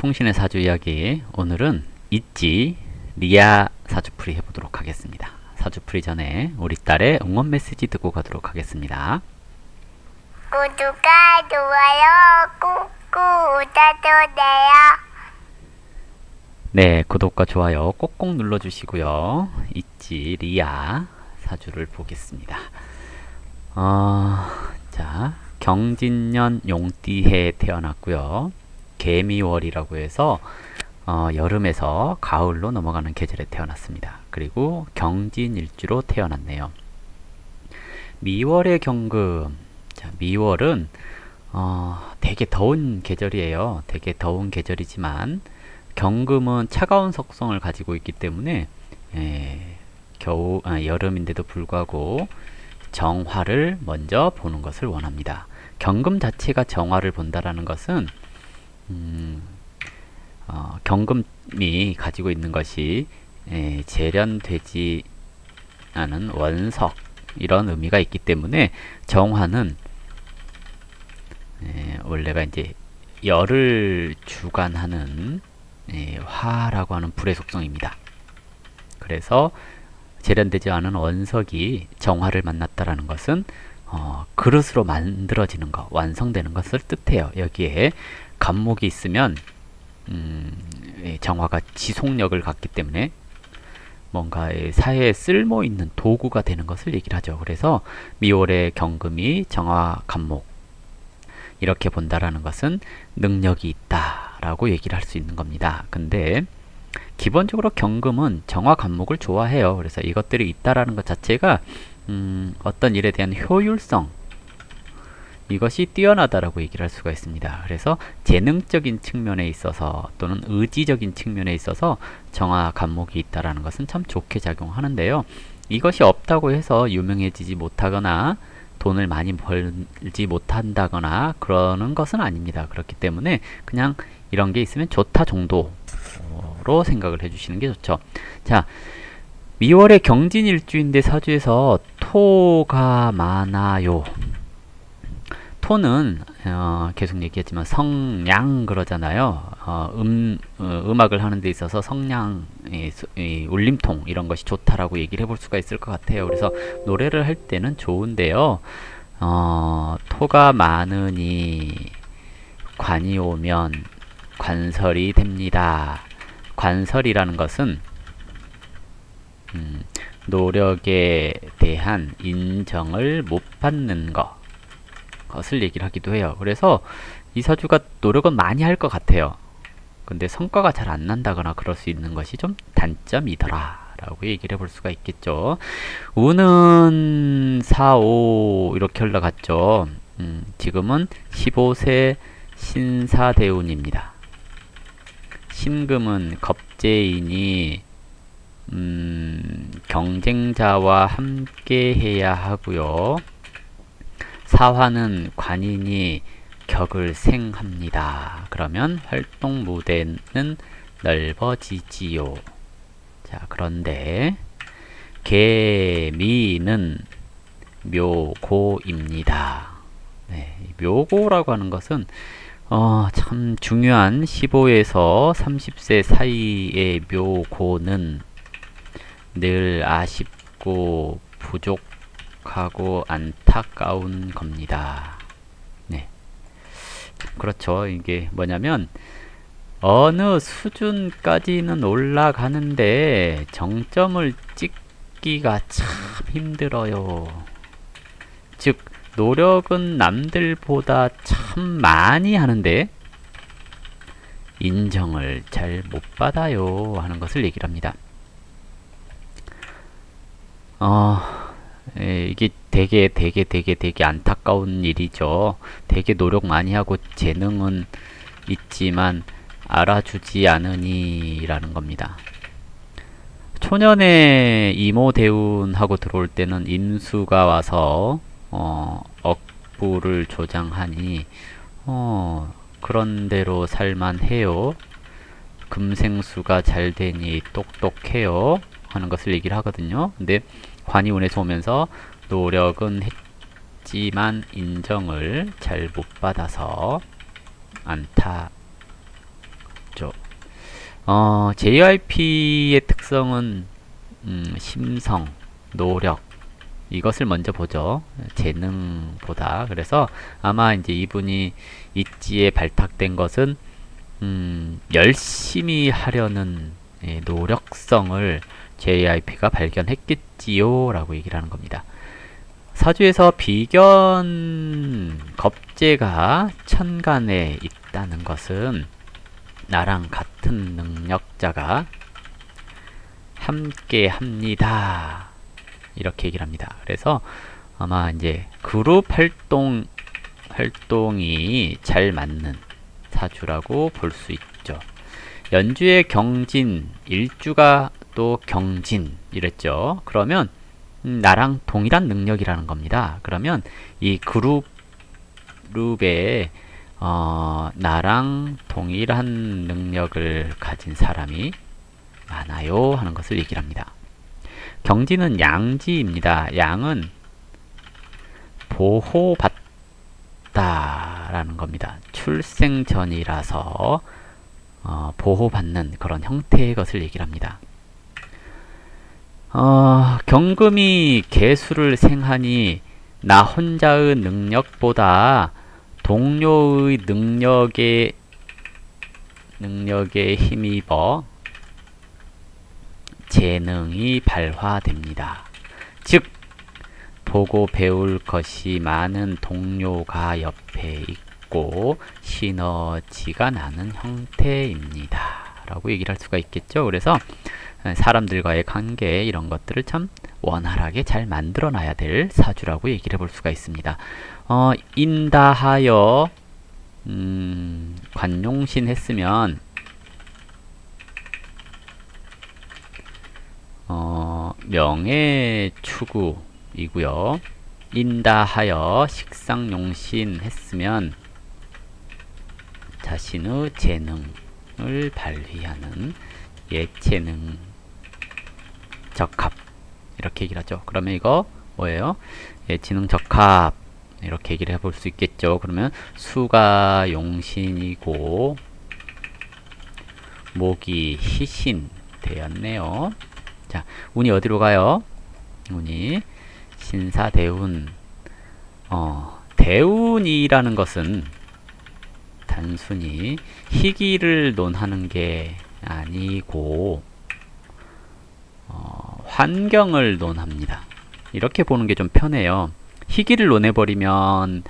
풍신의 사주 이야기 오늘은 있지 리아 사주풀이 해보도록 하겠습니다. 사주풀이 전에 우리 딸의 응원 메시지 듣고 가도록 하겠습니다. 구독과 좋아요 꾹꾹 눌러주세요. 네, 구독과 좋아요 꼭꼭 눌러주시고요. 있지 리아 사주를 보겠습니다. 어, 자, 경진년 용띠해에 태어났고요. 개미월이라고 해서 어, 여름에서 가을로 넘어가는 계절에 태어났습니다. 그리고 경진일주로 태어났네요. 미월의 경금. 자, 미월은 어, 되게 더운 계절이에요. 되게 더운 계절이지만 경금은 차가운 속성을 가지고 있기 때문에 예, 겨우 아, 여름인데도 불구하고 정화를 먼저 보는 것을 원합니다. 경금 자체가 정화를 본다라는 것은 음, 어, 경금이 가지고 있는 것이 예, 재련되지 않은 원석 이런 의미가 있기 때문에 정화는 예, 원래가 이제 열을 주관하는 예, 화라고 하는 불의 속성입니다. 그래서 재련되지 않은 원석이 정화를 만났다라는 것은 어, 그릇으로 만들어지는 것, 완성되는 것을 뜻해요. 여기에 간목이 있으면 음, 예, 정화가 지속력을 갖기 때문에 뭔가 의 사회에 쓸모 있는 도구가 되는 것을 얘기를 하죠. 그래서 미월의 경금이 정화 간목 이렇게 본다라는 것은 능력이 있다라고 얘기를 할 수 있는 겁니다. 근데 기본적으로 경금은 정화 간목을 좋아해요. 그래서 이것들이 있다라는 것 자체가 음, 어떤 일에 대한 효율성 이것이 뛰어나다라고 얘기를 할 수가 있습니다. 그래서 재능적인 측면에 있어서 또는 의지적인 측면에 있어서 정화 간목이 있다라는 것은 참 좋게 작용하는데요. 이것이 없다고 해서 유명해지지 못하거나 돈을 많이 벌지 못한다거나 그러는 것은 아닙니다. 그렇기 때문에 그냥 이런 게 있으면 좋다 정도로 생각을 해주시는 게 좋죠. 자, 미월의 경진일주인데 사주에서 토가 많아요. 토는 어, 계속 얘기했지만 성량 그러잖아요. 어, 음, 어, 음악을 하는 데 있어서 성량, 이, 수- 이 울림통 이런 것이 좋다라고 얘기를 해볼 수가 있을 것 같아요. 그래서 노래를 할 때는 좋은데요. 어, 토가 많으니 관이 오면 관설이 됩니다. 관설이라는 것은 음, 노력에 대한 인정을 못 받는 것 것을 얘기를 하기도 해요. 그래서 이 사주가 노력은 많이 할 것 같아요. 근데 성과가 잘 안 난다거나 그럴 수 있는 것이 좀 단점이더라. 라고 얘기를 해볼 수가 있겠죠. 운은 4, 5 이렇게 흘러갔죠. 음, 지금은 15세 신사대운입니다. 신금은 겁재이니 음, 경쟁자와 함께 해야 하고요. 사화는 관인이 격을 생합니다. 그러면 활동 무대는 넓어지지요. 자, 그런데 개미는 묘고입니다. 네, 이 묘고라고 하는 것은 어, 참 중요한 15에서 30세 사이의 묘고는 늘 아쉽고 부족 하고 안타까운 겁니다. 네. 그렇죠. 이게 뭐냐면 어느 수준까지는 올라가는데 정점을 찍기가 참 힘들어요. 즉 노력은 남들보다 참 많이 하는데 인정을 잘 못 받아요 하는 것을 얘기를 합니다. 어, 에, 이게 되게 되게 되게 되게 안타까운 일이죠. 되게 노력 많이 하고 재능은 있지만 알아주지 않으니 라는 겁니다. 초년에 이모 대운하고 들어올 때는 임수가 와서 어, 억부를 조장하니 어, 그런 대로 살만해요. 금생수가 잘 되니 똑똑해요. 하는 것을 얘기를 하거든요. 근데 관이 운에서 오면서 노력은 했지만 인정을 잘 못 받아서 안타까운 있죠. 어, JYP의 특성은 음, 심성, 노력 이것을 먼저 보죠. 재능보다. 그래서 아마 이제 이분이 있지에 발탁된 것은 음, 열심히 하려는 예, 노력성을 JIP가 발견했겠지요 라고 얘기를 하는 겁니다. 사주에서 비견 겁재가 천간에 있다는 것은 나랑 같은 능력자가 함께 합니다. 이렇게 얘기를 합니다. 그래서 아마 이제 그룹 활동 활동이 잘 맞는 사주라고 볼 수 있죠. 연주의 경진, 일주가 또 경진 이랬죠. 그러면 음, 나랑 동일한 능력이라는 겁니다. 그러면 이 그룹 그룹에 어, 나랑 동일한 능력을 가진 사람이 많아요 하는 것을 얘기를 합니다. 경지는 양지입니다. 양은 보호받다라는 겁니다. 출생 전이라서 어, 보호받는 그런 형태의 것을 얘기를 합니다. 어, 경금이 개수를 생하니 나 혼자의 능력보다 동료의 능력에 능력에 힘입어 재능이 발화됩니다. 즉 보고 배울 것이 많은 동료가 옆에 있고 시너지가 나는 형태입니다. 라고 얘기를 할 수가 있겠죠. 그래서 사람들과의 관계 이런 것들을 참 원활하게 잘 만들어 놔야 될 사주라고 얘기를 해볼 수가 있습니다. 어, 인다하여 음, 관용신 했으면 어, 명예 추구이고요. 인다하여 식상용신 했으면 자신의 재능을 발휘하는 예체능 적합 이렇게 얘기를 하죠. 그러면 이거 뭐예요? 예체능 적합 이렇게 얘기를 해볼 수 있겠죠. 그러면 수가 용신이고 목이 희신 되었네요. 자, 운이 어디로 가요? 운이 신사 대운. 어, 대운이라는 것은 단순히 희기를 논하는 게 아니고 어, 환경을 논합니다. 이렇게 보는 게 좀 편해요. 희기를 논해버리면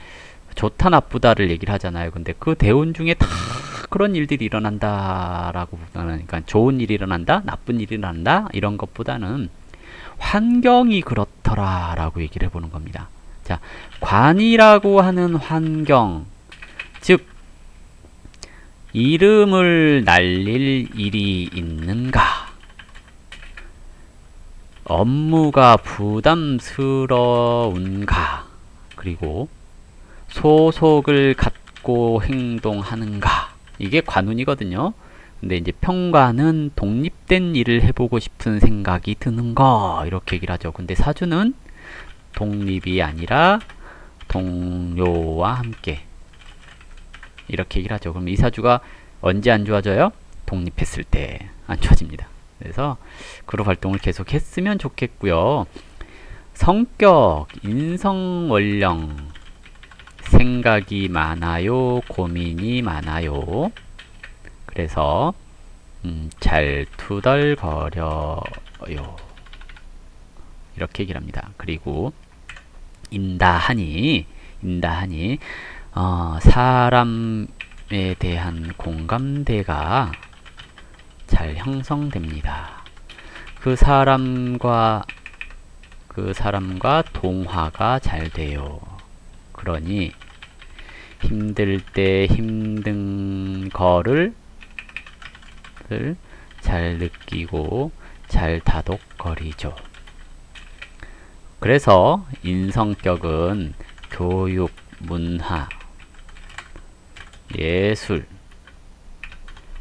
좋다 나쁘다를 얘기를 하잖아요. 근데 그 대운 중에 다 그런 일들이 일어난다라고 그러니까 좋은 일이 일어난다, 나쁜 일이 일어난다 이런 것보다는 환경이 그렇더라라고 얘기를 해보는 겁니다. 자, 관이라고 하는 환경, 즉 이름을 날릴 일이 있는가? 업무가 부담스러운가? 그리고 소속을 갖고 행동하는가? 이게 관운이거든요. 근데 이제 평관은 독립된 일을 해보고 싶은 생각이 드는 거 이렇게 얘기를 하죠. 근데 사주는 독립이 아니라 동료와 함께 이렇게 얘기를 하죠. 그럼 이 사주가 언제 안 좋아져요? 독립했을 때 안 좋아집니다. 그래서 그룹 활동을 계속 했으면 좋겠고요. 성격, 인성원령, 생각이 많아요, 고민이 많아요. 그래서 음, 잘 투덜거려요. 이렇게 얘기를 합니다. 그리고 인다하니 인다하니 어, 사람에 대한 공감대가 잘 형성됩니다. 그 사람과 그 사람과 동화가 잘 돼요. 그러니 힘들 때 힘든 거를 잘 느끼고 잘 다독거리죠. 그래서 인성격은 교육, 문화, 예술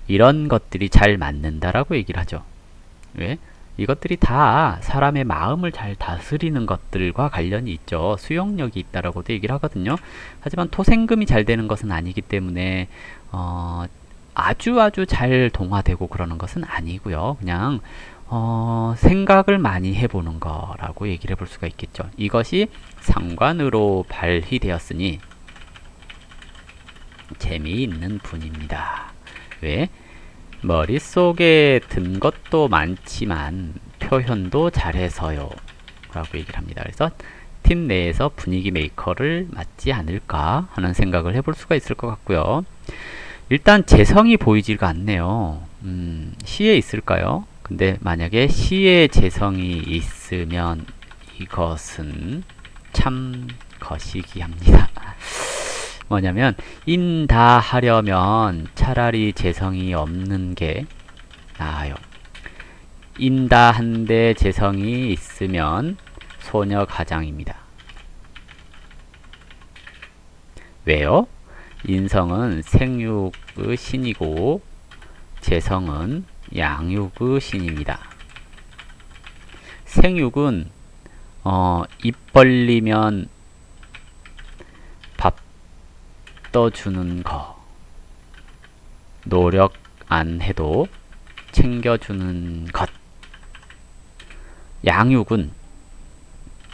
이런 것들이 잘 맞는다라고 얘기를 하죠. 왜? 이것들이 다 사람의 마음을 잘 다스리는 것들과 관련이 있죠. 수용력이 있다라고도 얘기를 하거든요. 하지만 토생금이 잘 되는 것은 아니기 때문에 어, 아주 아주 잘 동화되고 그러는 것은 아니고요. 그냥 어, 생각을 많이 해보는 거라고 얘기를 해볼 수가 있겠죠. 이것이 상관으로 발휘되었으니 재미있는 분입니다. 왜? 머릿속에 든 것도 많지만 표현도 잘해서요. 라고 얘기를 합니다. 그래서 팀 내에서 분위기 메이커를 맡지 않을까 하는 생각을 해볼 수가 있을 것 같고요. 일단 재성이 보이지가 않네요. 음, 시에 있을까요? 근데 만약에 시에 재성이 있으면 이것은 참 거시기합니다. 뭐냐면 인다 하려면 차라리 재성이 없는 게 나아요. 인다 한데 재성이 있으면 소녀 가장입니다. 왜요? 인성은 생육의 신이고 재성은 양육의 신입니다. 생육은 어, 입 벌리면 떠주는 거. 노력 안 해도 챙겨주는 것. 양육은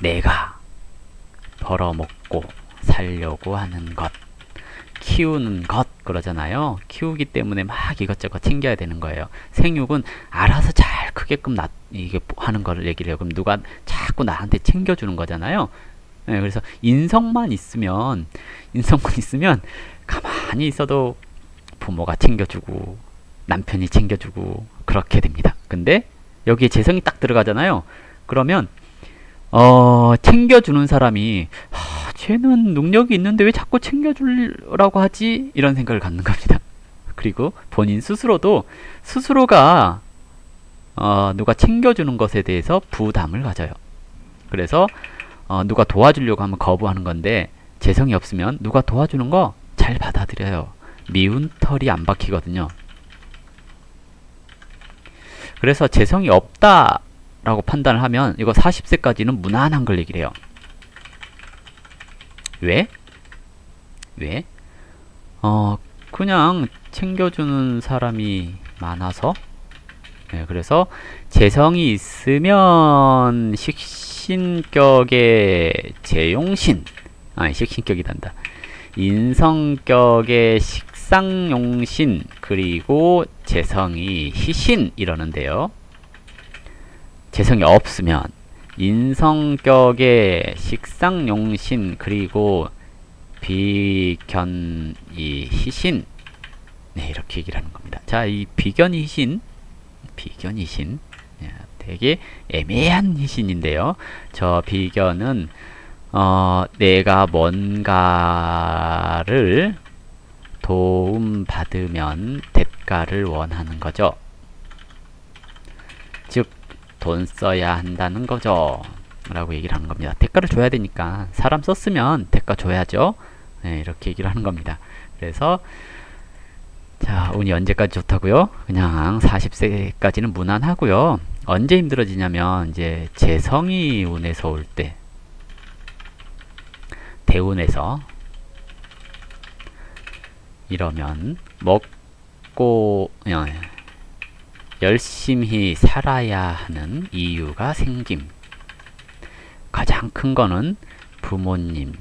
내가 벌어먹고 살려고 하는 것. 키우는 것 그러잖아요. 키우기 때문에 막 이것저것 챙겨야 되는 거예요. 생육은 알아서 잘 크게끔 나 이게 하는 거를 얘기를 해요. 그럼 누가 자꾸 나한테 챙겨주는 거잖아요. 네, 그래서 인성만 있으면 인성만 있으면 가만히 있어도 부모가 챙겨주고 남편이 챙겨주고 그렇게 됩니다. 근데 여기에 재성이 딱 들어가잖아요. 그러면 어, 챙겨주는 사람이 하, 쟤는 능력이 있는데 왜 자꾸 챙겨주려고 하지? 이런 생각을 갖는 겁니다. 그리고 본인 스스로도 스스로가 어, 누가 챙겨주는 것에 대해서 부담을 가져요. 그래서 어, 누가 도와주려고 하면 거부하는 건데 재성이 없으면 누가 도와주는 거 잘 받아들여요. 미운 털이 안 박히거든요. 그래서 재성이 없다 라고 판단을 하면 이거 40세까지는 무난한 걸 얘기를 해요. 왜? 왜? 어, 그냥 챙겨주는 사람이 많아서 네, 그래서 재성이 있으면 식 신격의 재용신. 아니 식신격이단다. 인성격의 식상용신 그리고 재성이 희신 이러는데요. 재성이 없으면 인성격의 식상용신 그리고 비견이 희신. 네 이렇게 얘기를 하는 겁니다. 자 이 비견이 희신 비견이신. 예, 되게 애매한 희신인데요. 저 비견은 어, 내가 뭔가를 도움 받으면 대가를 원하는 거죠. 즉, 돈 써야 한다는 거죠. 라고 얘기를 하는 겁니다. 대가를 줘야 되니까 사람 썼으면 대가 줘야죠. 네, 이렇게 얘기를 하는 겁니다. 그래서 자, 운이 언제까지 좋다고요? 그냥 40세까지는 무난하고요. 언제 힘들어지냐면 이제 재성이 운에서 올 때, 대운에서 이러면 먹고 어, 열심히 살아야 하는 이유가 생김. 가장 큰 거는 부모님이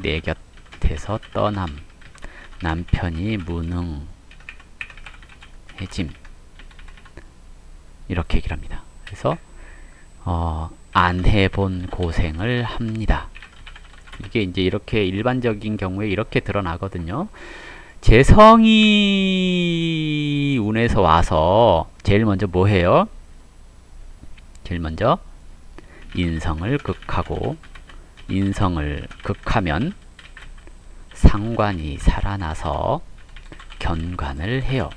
내 곁에서 떠남. 남편이 무능해짐 이렇게 얘기를 합니다. 그래서 어, 안 해본 고생을 합니다. 이게 이제 이렇게 일반적인 경우에 이렇게 드러나거든요. 재성이 운에서 와서 제일 먼저 뭐 해요? 제일 먼저 인성을 극하고 인성을 극하면 상관이 살아나서 견관을 해요.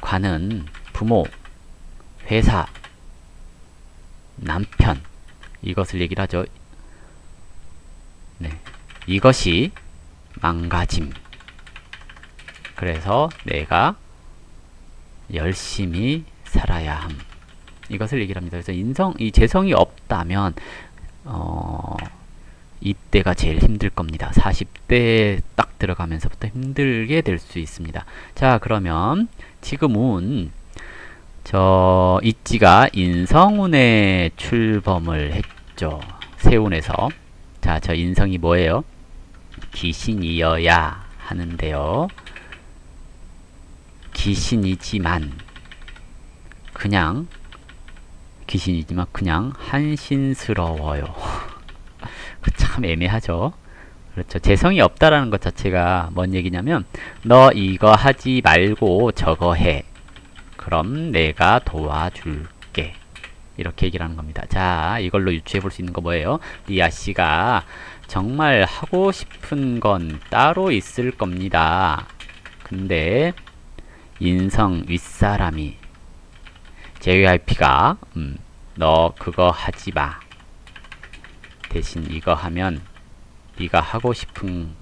관은 부모, 회사, 남편 이것을 얘기를 하죠. 네. 이것이 망가짐. 그래서 내가 열심히 살아야 함. 이것을 얘기를 합니다. 그래서 인성, 이 재성이 없다면, 어, 이때가 제일 힘들 겁니다. 40대 딱 들어가면서부터 힘들게 될 수 있습니다. 자, 그러면 지금은 저 있지가 인성운에 출범을 했죠. 세운에서. 자, 저 인성이 뭐예요? 귀신이어야 하는데요. 귀신이지만 그냥 귀신이지만 그냥 한신스러워요. 그참 애매하죠. 그렇죠. 재성이 없다라는 것 자체가 뭔 얘기냐면 너 이거 하지 말고 저거 해. 그럼 내가 도와줄게. 이렇게 얘기를 하는 겁니다. 자, 이걸로 유추해 볼 수 있는 거 뭐예요? 리아 씨가 정말 하고 싶은 건 따로 있을 겁니다. 근데 인성 윗사람이 JYP가 음, 너 그거 하지 마. 대신 이거 하면 네가 하고 싶은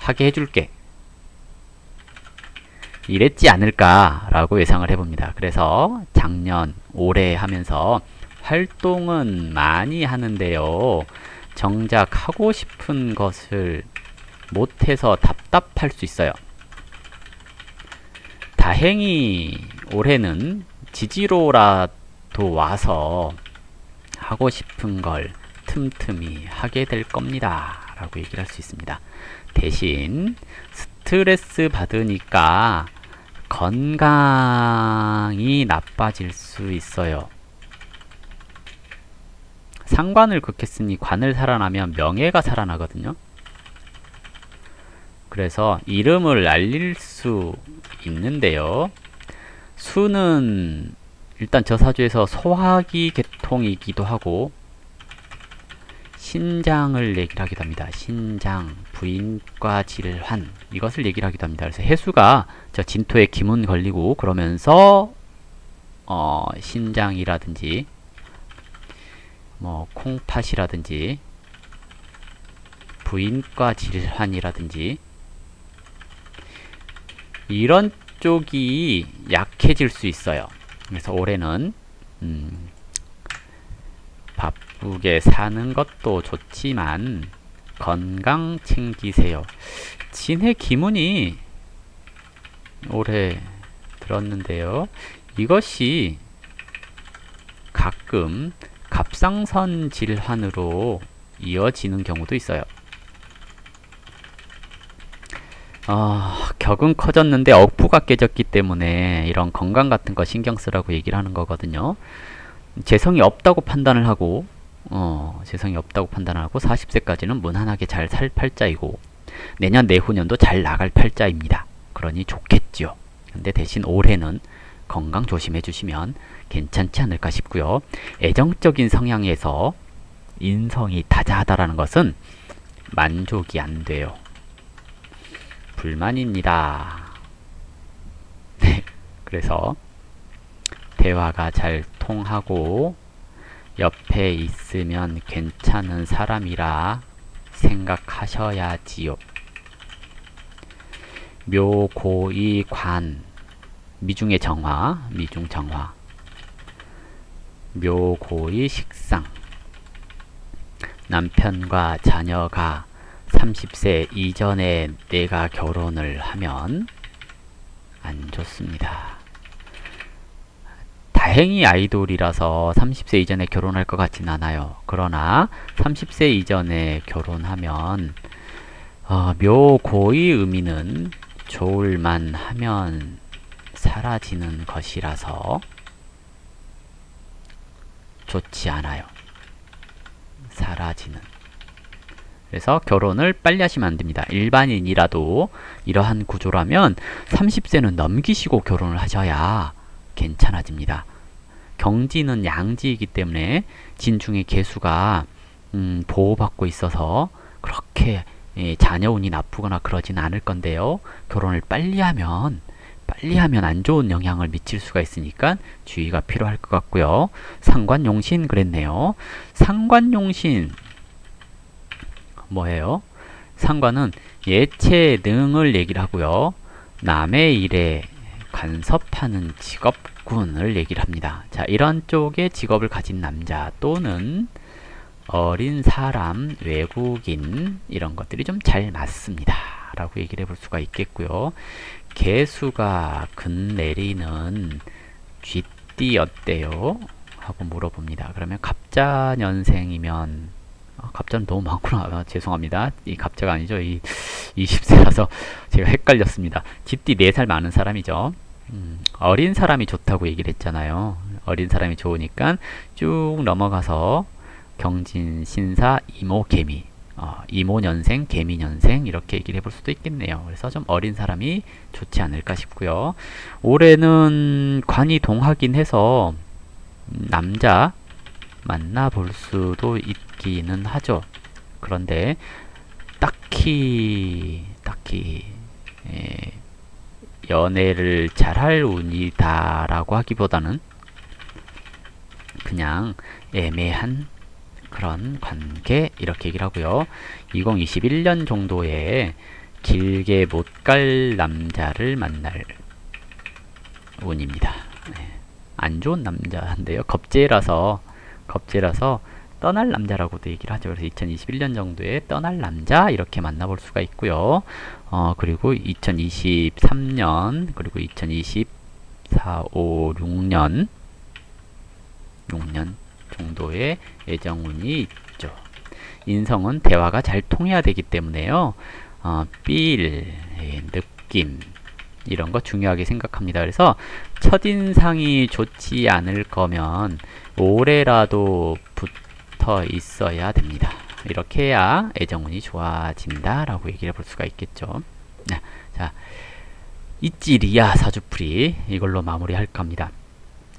하게 해줄게. 이랬지 않을까라고 예상을 해봅니다. 그래서 작년, 올해 하면서 활동은 많이 하는데요. 정작 하고 싶은 것을 못해서 답답할 수 있어요. 다행히 올해는 지지로라도 와서 하고 싶은 걸 틈틈이 하게 될 겁니다. 라고 얘기를 할 수 있습니다. 대신 스트레스 받으니까 건강이 나빠질 수 있어요. 상관을 극했으니 관을 살아나면 명예가 살아나거든요. 그래서 이름을 알릴 수 있는데요. 수는 일단 저 사주에서 소화기 계통이기도 하고 신장을 얘기를 하기도 합니다. 신장, 부인과 질환 이것을 얘기를 하기도 합니다. 그래서 해수가 저 진토에 기문 걸리고 그러면서 어, 신장이라든지 뭐 콩팥이라든지 부인과 질환이라든지 이런 쪽이 약해질 수 있어요. 그래서 올해는 음, 바쁘게 사는 것도 좋지만 건강 챙기세요. 진해 기문이 올해 들었는데요. 이것이 가끔 갑상선 질환으로 이어지는 경우도 있어요. 아, 격은 커졌는데 억부가 깨졌기 때문에 이런 건강 같은 거 신경 쓰라고 얘기를 하는 거거든요. 재성이 없다고 판단을 하고 어, 재성이 없다고 판단하고 40세까지는 무난하게 잘 살 팔자이고 내년 내후년도 잘 나갈 팔자입니다. 그러니 좋겠지요. 근데 대신 올해는 건강 조심해 주시면 괜찮지 않을까 싶고요. 애정적인 성향에서 인성이 다자하다라는 것은 만족이 안 돼요. 불만입니다. 네. 그래서 대화가 잘 통하고 옆에 있으면 괜찮은 사람이라 생각하셔야지요. 묘고이관 미중의 정화, 미중 정화. 묘고이 식상. 남편과 자녀가 30세 이전에 내가 결혼을 하면 안 좋습니다. 다행히 아이돌이라서 30세 이전에 결혼할 것 같진 않아요. 그러나 30세 이전에 결혼하면 어, 묘고의 의미는 좋을만 하면 사라지는 것이라서 좋지 않아요. 사라지는. 그래서 결혼을 빨리 하시면 안 됩니다. 일반인이라도 이러한 구조라면 30세는 넘기시고 결혼을 하셔야 괜찮아집니다. 경지는 양지이기 때문에 진중의 개수가 음, 보호받고 있어서 그렇게 예, 자녀운이 나쁘거나 그러진 않을 건데요. 결혼을 빨리 하면 빨리 하면 안 좋은 영향을 미칠 수가 있으니까 주의가 필요할 것 같고요. 상관용신 그랬네요. 상관용신 뭐예요? 상관은 예체 능을 얘기를 하고요. 남의 일에 간섭하는 직업 군을 얘기를 합니다. 자, 이런 쪽의 직업을 가진 남자 또는 어린 사람, 외국인 이런 것들이 좀 잘 맞습니다. 라고 얘기를 해볼 수가 있겠고요. 개수가 근 내리는 쥐띠 어때요? 하고 물어봅니다. 그러면 갑자년생이면 아, 갑자는 너무 많구나. 아, 죄송합니다. 이 갑자가 아니죠. 이 20세라서 제가 헷갈렸습니다. 쥐띠 4살 많은 사람이죠. 음, 어린 사람이 좋다고 얘기를 했잖아요. 어린 사람이 좋으니까 쭉 넘어가서 경진, 신사, 이모, 개미. 어, 이모년생, 개미년생 이렇게 얘기를 해볼 수도 있겠네요. 그래서 좀 어린 사람이 좋지 않을까 싶고요. 올해는 관이 동하긴 해서 음, 남자 만나볼 수도 있기는 하죠. 그런데 딱히 딱히 예, 연애를 잘할 운이다라고 하기보다는 그냥 애매한 그런 관계 이렇게 얘기를 하고요. 2021년 정도에 길게 못 갈 남자를 만날 운입니다. 네. 안 좋은 남자인데요. 겁재라서 겁재라서 떠날 남자라고도 얘기를 하죠. 그래서 2021년 정도에 떠날 남자 이렇게 만나볼 수가 있고요. 어 그리고 2023년 그리고 2024, 5, 6년 6년 정도의 애정운이 있죠. 인성은 대화가 잘 통해야 되기 때문에요. 어, 필, 예, 느낌 이런 거 중요하게 생각합니다. 그래서 첫인상이 좋지 않을 거면 오래라도 붙 어 있어야 됩니다. 이렇게 해야 애정운이 좋아진다 라고 얘기를 볼 수가 있겠죠. 네, 자, 이찌리아 사주풀이 이걸로 마무리할까 합니다.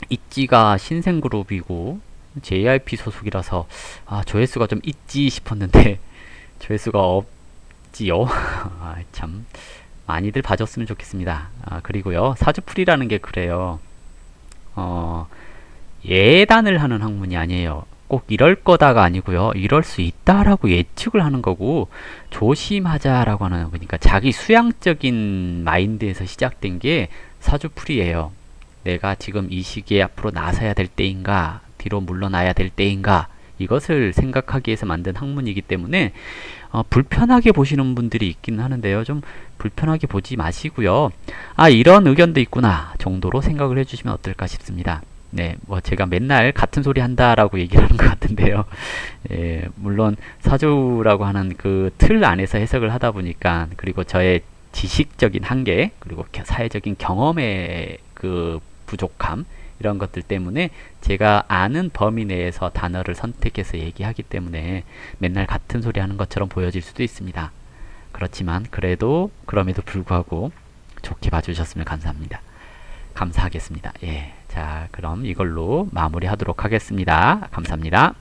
있지가 신생그룹이고 JYP 소속이라서 아 조회수가 좀 있지 싶었는데 조회수가 없지요. 아, 참 많이들 봐줬으면 좋겠습니다. 아, 그리고요 사주풀이라는 게 그래요. 어, 예단을 하는 학문이 아니에요. 꼭 이럴 거다가 아니고요. 이럴 수 있다라고 예측을 하는 거고 조심하자라고 하는 그러니까 자기 수양적인 마인드에서 시작된 게 사주풀이에요. 내가 지금 이 시기에 앞으로 나서야 될 때인가, 뒤로 물러나야 될 때인가, 이것을 생각하기 위해서 만든 학문이기 때문에 어, 불편하게 보시는 분들이 있긴 하는데요. 좀 불편하게 보지 마시고요. 아, 이런 의견도 있구나 정도로 생각을 해주시면 어떨까 싶습니다. 네, 뭐 제가 맨날 같은 소리 한다라고 얘기를 하는 것 같은데요. 예, 물론 사주라고 하는 그 틀 안에서 해석을 하다 보니까 그리고 저의 지식적인 한계 그리고 겨- 사회적인 경험의 그 부족함 이런 것들 때문에 제가 아는 범위 내에서 단어를 선택해서 얘기하기 때문에 맨날 같은 소리 하는 것처럼 보여질 수도 있습니다. 그렇지만 그래도 그럼에도 불구하고 좋게 봐주셨으면 감사합니다. 감사하겠습니다. 예. 자, 그럼 이걸로 마무리하도록 하겠습니다. 감사합니다.